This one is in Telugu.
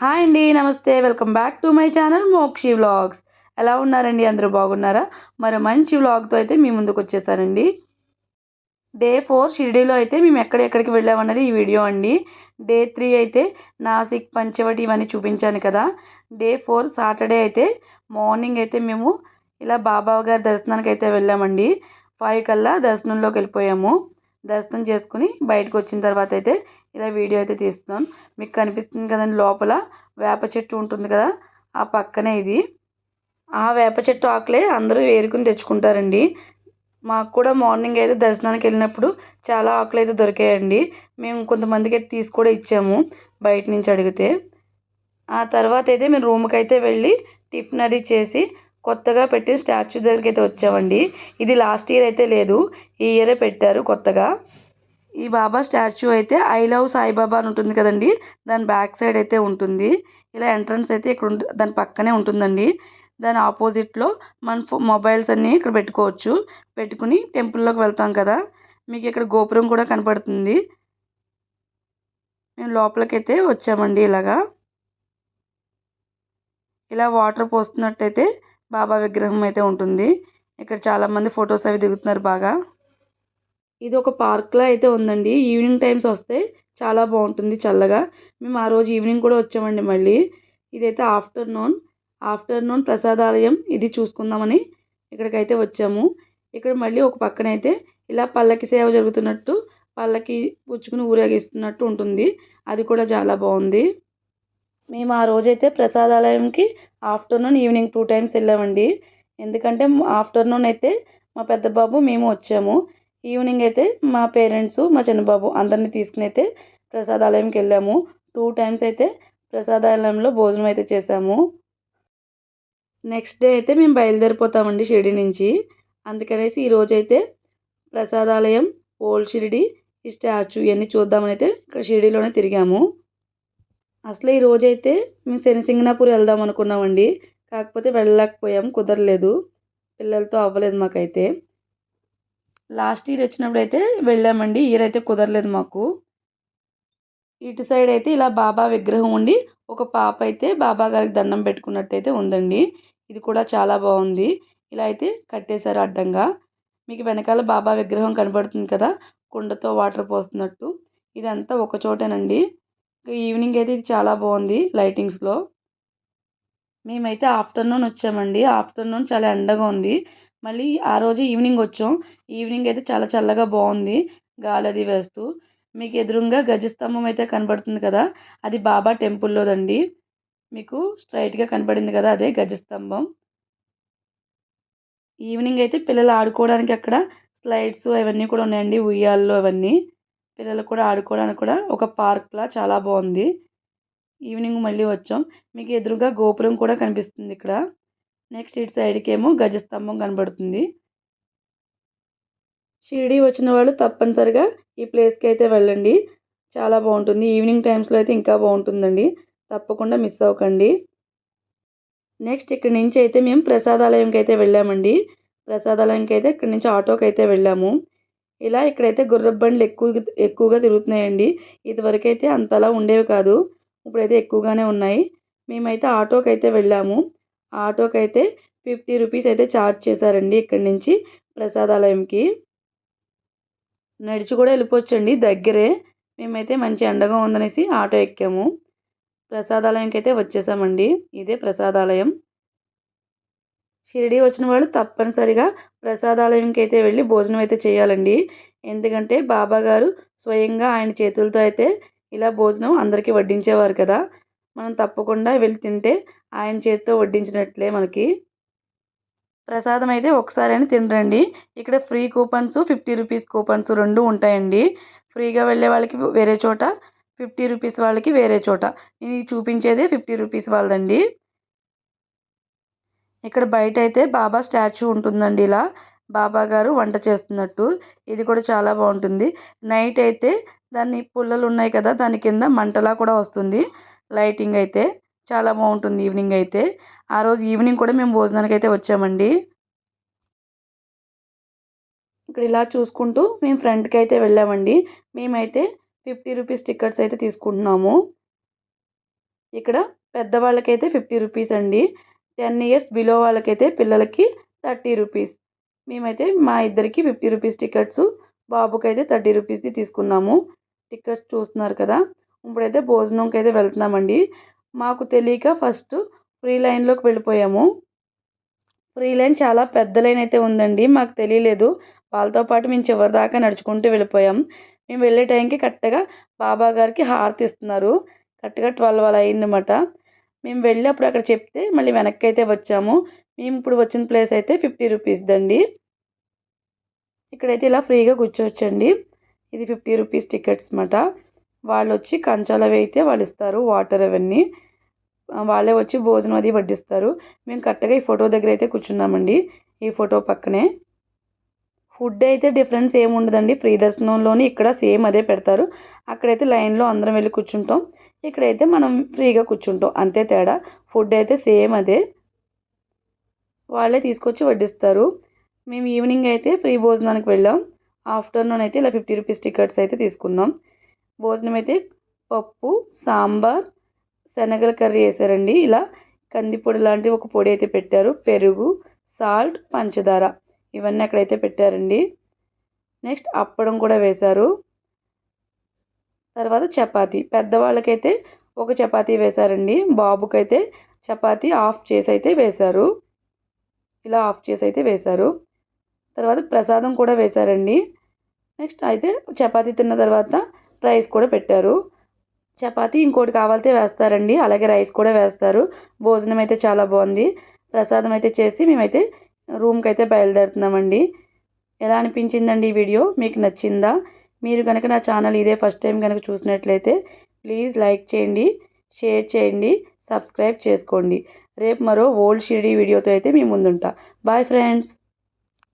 హాయ్ అండి నమస్తే. Welcome back to my channel Mokshi vlogs. ఎలా ఉన్నారండి? అందరూ బాగున్నారా? మరి మంచి వ్లాగ్తో అయితే మీ ముందుకు వచ్చేసారండి డే ఫోర్ షిరిడీలో అయితే మేము ఎక్కడెక్కడికి వెళ్ళామన్నది ఈ వీడియో అండి. డే త్రీ అయితే నాసిక్ పంచవటి ఇవన్నీ చూపించాను కదా. డే ఫోర్ సాటర్డే అయితే మార్నింగ్ అయితే మేము ఇలా బాబా గారి దర్శనానికి అయితే వెళ్ళామండి. ఫైవ్ కల్లా దర్శనంలోకి వెళ్ళిపోయాము. దర్శనం చేసుకుని బయటకు వచ్చిన తర్వాత అయితే ఇలా వీడియో అయితే తీస్తున్నాను. మీకు కనిపిస్తుంది కదండి లోపల వేప చెట్టు ఉంటుంది కదా ఆ పక్కనే ఇది. ఆ వేప చెట్టు ఆకులే అందరూ వేరుకుని తెచ్చుకుంటారండి. మాకు కూడా మార్నింగ్ అయితే దర్శనానికి వెళ్ళినప్పుడు చాలా ఆకులు అయితే దొరికాయండి. మేము కొంతమందికి అయితే తీసి కూడా ఇచ్చాము బయట నుంచి అడిగితే. ఆ తర్వాత అయితే మేము రూమ్కి అయితే వెళ్ళి టిఫిన్ అది చేసి కొత్తగా పెట్టిన స్టాచ్యూ దగ్గరికి అయితే వచ్చామండి. ఇది లాస్ట్ ఇయర్ అయితే లేదు ఈ ఇయరే పెట్టారు కొత్తగా. ఈ బాబా స్టాచ్యూ అయితే ఐ లవ్ సాయిబాబా అని ఉంటుంది కదండి. దాని బ్యాక్ సైడ్ అయితే ఉంటుంది. ఇలా ఎంట్రన్స్ అయితే ఇక్కడ దాని పక్కనే ఉంటుందండి. దాని ఆపోజిట్లో మన మొబైల్స్ అన్నీ ఇక్కడ పెట్టుకోవచ్చు. పెట్టుకుని టెంపుల్లోకి వెళ్తాం కదా. మీకు ఇక్కడ గోపురం కూడా కనపడుతుంది. మేము లోపలికైతే వచ్చామండి ఇలాగా. ఇలా వాటర్ పోస్తున్నట్టయితే బాబా విగ్రహం అయితే ఉంటుంది. ఇక్కడ చాలామంది ఫొటోస్ అవి దిగుతున్నారు బాగా. ఇది ఒక పార్క్లో అయితే ఉందండి. ఈవినింగ్ టైమ్స్ వస్తే చాలా బాగుంటుంది చల్లగా. మేము ఆ రోజు ఈవినింగ్ కూడా వచ్చామండి మళ్ళీ. ఇదైతే ఆఫ్టర్నూన్. ఆఫ్టర్నూన్ ప్రసాదాలయం. ఇది చూసుకుందామని ఇక్కడికైతే వచ్చాము. ఇక్కడ మళ్ళీ ఒక పక్కన అయితే ఇలా పల్లకి సేవ జరుగుతున్నట్టు పల్లకి పుచ్చుకుని ఊరేగిస్తున్నట్టు ఉంటుంది. అది కూడా చాలా బాగుంది. మేము ఆ రోజైతే ప్రసాదాలయంకి ఆఫ్టర్నూన్ ఈవినింగ్ టూ టైమ్స్ వెళ్ళామండి. ఎందుకంటే ఆఫ్టర్నూన్ అయితే మా పెద్ద బాబు మేము వచ్చాము. ఈవినింగ్ అయితే మా పేరెంట్స్ మా చిన్నబాబు అందరినీ తీసుకుని అయితే ప్రసాదాలయంకి వెళ్ళాము. టూ టైమ్స్ అయితే ప్రసాదాలయంలో భోజనం అయితే చేసాము నెక్స్ట్ డే అయితే మేము బయలుదేరిపోతామండి షిరిడి నుంచి. అందుకనేసి ఈరోజు అయితే ప్రసాదాలయం ఓల్డ్ షిరిడి ఈ స్టాచ్యూ ఇవన్నీ చూద్దామని అయితే ఇక్కడ షిరిడిలోనే తిరిగాము. అసలు ఈ రోజైతే మేము శనిసింగనాపూర్ వెళ్దాం అనుకున్నామండి. కాకపోతే వెళ్ళలేకపోయాం కుదరలేదు. పిల్లలతో అవ్వలేదు మాకైతే. లాస్ట్ ఇయర్ వచ్చినప్పుడు అయితే వెళ్ళామండి ఇయర్ అయితే కుదరలేదు మాకు. ఇటు సైడ్ అయితే ఇలా బాబా విగ్రహం ఉండి ఒక పాప అయితే బాబా గారికి దండం పెట్టుకున్నట్టయితే ఉందండి. ఇది కూడా చాలా బాగుంది. ఇలా అయితే కట్టేశారు అడ్డంగా. మీకు వెనకాల బాబా విగ్రహం కనబడుతుంది కదా కుండతో వాటర్ పోస్తున్నట్టు. ఇదంతా ఒక చోటేనండి. ఈవినింగ్ అయితే ఇది చాలా బాగుంది లైటింగ్స్లో. మేమైతే ఆఫ్టర్నూన్ వచ్చామండి. ఆఫ్టర్నూన్ చాలా ఎండగా ఉంది. మళ్ళీ ఆ రోజు ఈవినింగ్ వచ్చాం. ఈవినింగ్ అయితే చాలా చల్లగా బాగుంది. గాలి అది వేస్తూ. మీకు ఎదురుగా గజస్తంభం అయితే కనబడుతుంది కదా? అది బాబా టెంపుల్లోదండి. మీకు స్ట్రైట్గా కనబడింది కదా అదే గజస్తంభం. ఈవినింగ్ అయితే పిల్లలు ఆడుకోవడానికి అక్కడ స్లైడ్స్ అవన్నీ కూడా ఉన్నాయండి. ఉయ్యాల్లో అవన్నీ. పిల్లలు కూడా ఆడుకోవడానికి కూడా ఒక పార్క్లా చాలా బాగుంది. ఈవినింగ్ మళ్ళీ వచ్చాం. మీకు ఎదురుగా గోపురం కూడా కనిపిస్తుంది ఇక్కడ. నెక్స్ట్ ఇటు సైడ్కి ఏమో గజస్తంభం కనబడుతుంది. షిరిడి వచ్చిన వాళ్ళు తప్పనిసరిగా ఈ ప్లేస్కి అయితే వెళ్ళండి. చాలా బాగుంటుంది. ఈవినింగ్ టైమ్స్లో అయితే ఇంకా బాగుంటుందండి. తప్పకుండా మిస్ అవ్వకండి. నెక్స్ట్ ఇక్కడ నుంచి అయితే మేము ప్రసాదాలయంకి అయితే వెళ్ళామండి. ప్రసాదాలయంకి అయితే ఇక్కడ నుంచి ఆటోకి అయితే వెళ్ళాము. ఇలా ఇక్కడైతే గుర్రపు బండ్లు ఎక్కువ ఎక్కువగా తిరుగుతున్నాయండి. ఇదివరకైతే అంతలా ఉండేవి కాదు. ఇప్పుడైతే ఎక్కువగానే ఉన్నాయి. మేమైతే ఆటోకి అయితే వెళ్ళాము. ఆటోకి అయితే ఫిఫ్టీ రూపీస్ అయితే ఛార్జ్ చేశారండి ఇక్కడి నుంచి ప్రసాదాలయంకి. నడిచి కూడా వెళ్ళిపోవచ్చండి. దగ్గరే మేమైతే మంచి ఎండగా ఉందనేసి ఆటో ఎక్కాము. ప్రసాదాలయంకి అయితే వచ్చేసామండి. ఇదే ప్రసాదాలయం. షిరిడి వచ్చిన వాళ్ళు తప్పనిసరిగా ప్రసాదాలయంకి అయితే వెళ్ళి భోజనం అయితే చేయాలండి. ఎందుకంటే బాబా గారు స్వయంగా ఆయన చేతులతో అయితే ఇలా భోజనం అందరికీ వడ్డించేవారు కదా. మనం తప్పకుండా వెళ్ళి తింటే ఆయన చేతితో వడ్డించినట్లే మనకి. ప్రసాదం అయితే ఒకసారైనా తినరండి. ఇక్కడ free coupons fifty rupees coupons రెండు ఉంటాయండి. ఫ్రీగా వెళ్ళే వాళ్ళకి వేరే చోట ఫిఫ్టీ రూపీస్ వాళ్ళకి వేరే చోట. నేను చూపించేదే ఫిఫ్టీ రూపీస్ వాళ్ళదండి. ఇక్కడ బయట అయితే బాబా స్టాచ్యూ ఉంటుందండి ఇలా. బాబా గారు వంట చేస్తున్నట్టు. ఇది కూడా చాలా బాగుంటుంది. నైట్ అయితే దాన్ని పుల్లలు ఉన్నాయి కదా దాని కింద మంటలా కూడా వస్తుంది. లైటింగ్ అయితే చాలా బాగుంటుంది ఈవినింగ్ అయితే. ఆ రోజు ఈవినింగ్ కూడా మేము భోజనానికి అయితే వచ్చామండి. ఇక్కడ ఇలా చూసుకుంటూ మేము ఫ్రంట్కి అయితే వెళ్ళామండి. మేమైతే ఫిఫ్టీ రూపీస్ టికెట్స్ అయితే తీసుకుంటున్నాము. ఇక్కడ పెద్దవాళ్ళకైతే ఫిఫ్టీ రూపీస్ అండి. టెన్ ఇయర్స్ బిలో వాళ్ళకైతే పిల్లలకి థర్టీ రూపీస్. మేమైతే మా ఇద్దరికి ఫిఫ్టీ రూపీస్ టికెట్స్ బాబుకి అయితే థర్టీ రూపీస్ది తీసుకున్నాము. టికెట్స్ చూస్తున్నారు కదా. ఇప్పుడైతే భోజనంకి అయితే వెళ్తున్నామండి. మాకు తెలియక ఫస్ట్ ఫ్రీ లైన్లోకి వెళ్ళిపోయాము. ఫ్రీ లైన్ చాలా పెద్ద లైన్ అయితే ఉందండి. మాకు తెలియలేదు. వాళ్ళతో పాటు మేము చివరి దాకా నడుచుకుంటూ వెళ్ళిపోయాం. మేము వెళ్ళే టైంకి కరెక్ట్గా బాబా గారికి హారతి ఇస్తున్నారు. కరెక్ట్గా ట్వెల్వ్ అలా అయిందన్నమాట. మేము వెళ్ళి అప్పుడు అక్కడ చెప్తే మళ్ళీ వెనక్కి అయితే వచ్చాము. మేము ఇప్పుడు వచ్చిన ప్లేస్ అయితే ఫిఫ్టీ రూపీస్ దండి. ఇక్కడైతే ఇలా ఫ్రీగా కూర్చోవచ్చండి. ఇది ఫిఫ్టీ రూపీస్ టికెట్స్ అన్నమాట. వాళ్ళు వచ్చి కంచాలు అవి అయితే వాళ్ళు ఇస్తారు వాటర్ అవన్నీ వాళ్ళే వచ్చి భోజనం అది వడ్డిస్తారు. మేము కరెక్ట్గా ఈ ఫోటో దగ్గర అయితే కూర్చున్నామండి ఈ ఫోటో పక్కనే. ఫుడ్ అయితే డిఫరెన్స్ ఏమి ఉండదండి ఫ్రీ దర్శనంలోని ఇక్కడ సేమ్ అదే పెడతారు. అక్కడైతే లైన్లో అందరం వెళ్ళి కూర్చుంటాం. ఇక్కడైతే మనం ఫ్రీగా కూర్చుంటాం అంతే తేడా. ఫుడ్ అయితే సేమ్ అదే. వాళ్ళే తీసుకొచ్చి వడ్డిస్తారు. మేము ఈవినింగ్ అయితే ఫ్రీ భోజనానికి వెళ్ళాం. ఆఫ్టర్నూన్ అయితే ఇలా ఫిఫ్టీ రూపీస్ టికెట్స్ అయితే తీసుకున్నాం. భోజనం అయితే పప్పు సాంబార్ శనగల కర్రీ వేసారండి ఇలా కందిపొడి లాంటి ఒక పొడి అయితే పెట్టారు. పెరుగు సాల్ట్ పంచదార ఇవన్నీ అక్కడైతే పెట్టారండి. నెక్స్ట్ అప్పడం కూడా వేశారు. తర్వాత చపాతీ. పెద్దవాళ్ళకైతే ఒక చపాతీ వేశారండి. బాబుకైతే చపాతీ ఆఫ్ చేసి అయితే వేశారు. ఇలా ఆఫ్ చేసి అయితే వేశారు. తర్వాత ప్రసాదం కూడా వేశారండి. నెక్స్ట్ అయితే చపాతీ తిన్న తర్వాత రైస్ కూడా పెట్టారు. చపాతీ ఇంకోటి కావాలితే వేస్తారండి. అలాగే రైస్ కూడా వేస్తారు. భోజనం అయితే చాలా బాగుంది. ప్రసాదం అయితే చేసి మేమైతే రూమ్కి అయితే బయలుదేరుతున్నామండి. ఎలా అనిపించిందండి ఈ వీడియో? మీకు నచ్చిందా? మీరు కనుక నా ఛానల్ ఇదే ఫస్ట్ టైం కనుక చూసినట్లయితే ప్లీజ్ లైక్ చేయండి షేర్ చేయండి సబ్స్క్రైబ్ చేసుకోండి. రేపు మరో ఓల్డ్ షిరిడి వీడియోతో అయితే మీ ముందుంటా. Bye friends!